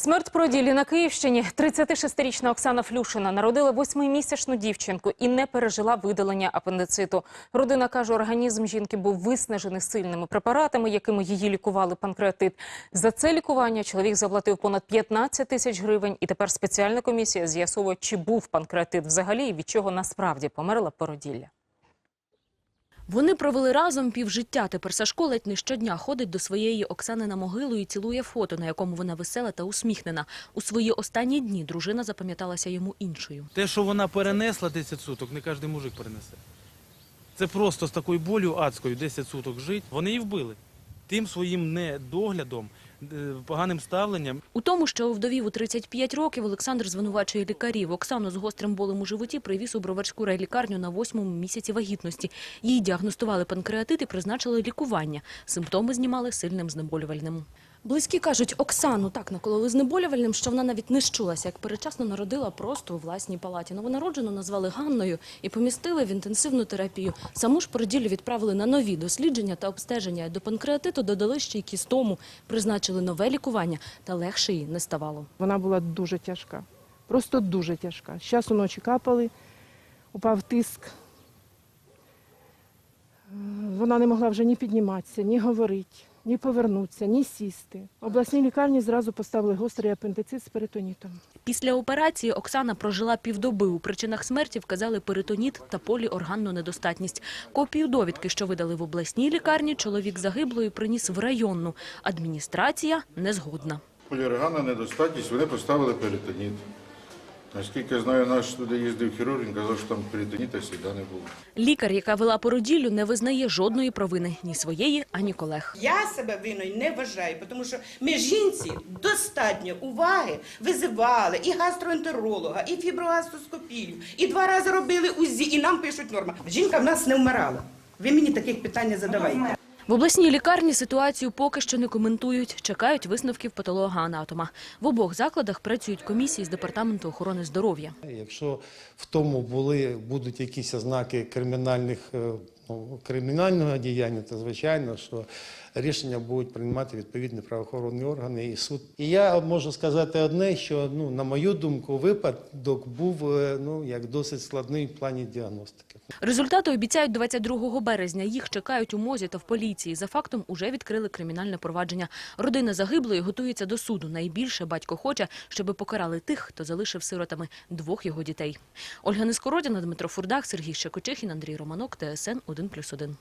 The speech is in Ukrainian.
Смерть породілі на Київщині. 36-річна Оксана Флюшина народила восьмимісячну дівчинку і не пережила видалення апендициту. Родина каже, організм жінки був виснажений сильними препаратами, якими її лікували панкреатит. За це лікування чоловік заплатив понад 15 тисяч гривень. І тепер спеціальна комісія з'ясовує, чи був панкреатит взагалі і від чого насправді померла породілля. Вони провели разом півжиття. Тепер Сашко ледь не щодня ходить до своєї Оксани на могилу і цілує фото, на якому вона весела та усміхнена. У свої останні дні дружина запам'яталася йому іншою. Те, що вона перенесла 10 суток, не кожен мужик перенесе. Це просто з такою болю адською 10 суток жити. Вони її вбили. Тим своїм недоглядом, е, поганим ставленням. У тому, що у вдовів у 35 років Олександр звинувачує лікарів. Оксану з гострим болем у животі привіз у Броварську райлікарню на восьмому місяці вагітності. Їй діагностували панкреатит і призначили лікування. Симптоми знімали сильним знеболювальним. Близькі кажуть, Оксану так накололи знеболювальним, що вона навіть не щулася, як перечасно народила просто у власній палаті. Новонароджену назвали Ганною і помістили в інтенсивну терапію. Саму ж породіллю відправили на нові дослідження та обстеження. До панкреатиту додали ще й кістому, призначили нове лікування, та легше їй не ставало. Вона була дуже тяжка, просто дуже тяжка. З часу ночі капали, упав тиск. Е, Вона не могла вже ні підніматися, ні говорити, ні повернутися, ні сісти. Обласній лікарні зразу поставили гострий апендицит з перитонітом. Після операції Оксана прожила півдоби. У причинах смерті вказали перитоніт та поліорганну недостатність. Копію довідки, що видали в обласній лікарні, чоловік загиблої приніс в районну. Адміністрація не згодна. Поліорганна недостатність, вони поставили перитоніт. Наскільки я знаю, наш туди їздив хірург, він казав, що там перитоніта сіда не було. Лікар, яка вела породіллю, не визнає жодної провини ні своєї, ані колег. Я себе винною не вважаю, тому що ми жінці достатньо уваги визивали і гастроентеролога, і фіброгастроскопію, і два рази робили УЗІ, і нам пишуть норма. Жінка в нас не вмирала. Ви мені таких питань не задавайте. В обласній лікарні ситуацію поки що не коментують. Чекають висновків патологоанатома. В обох закладах працюють комісії з департаменту охорони здоров'я. Якщо в тому були, будуть якісь ознаки кримінальних, е, кримінального діяння, то звичайно, що рішення будуть приймати відповідні правоохоронні органи і суд. І я можу сказати одне, що ну, на мою думку, випадок був е, ну, як досить складний в плані діагностики. Результати обіцяють 22 березня. Їх чекають у МОЗі та в поліції. За фактом уже відкрили кримінальне провадження. Родина загиблої готується до суду. Найбільше батько хоче, щоб покарали тих, хто залишив сиротами двох його дітей. Ольга Нескородіна, Дмитро Фурдак, Сергій Щекочихін, Андрій Романок, ТСН den plus og den.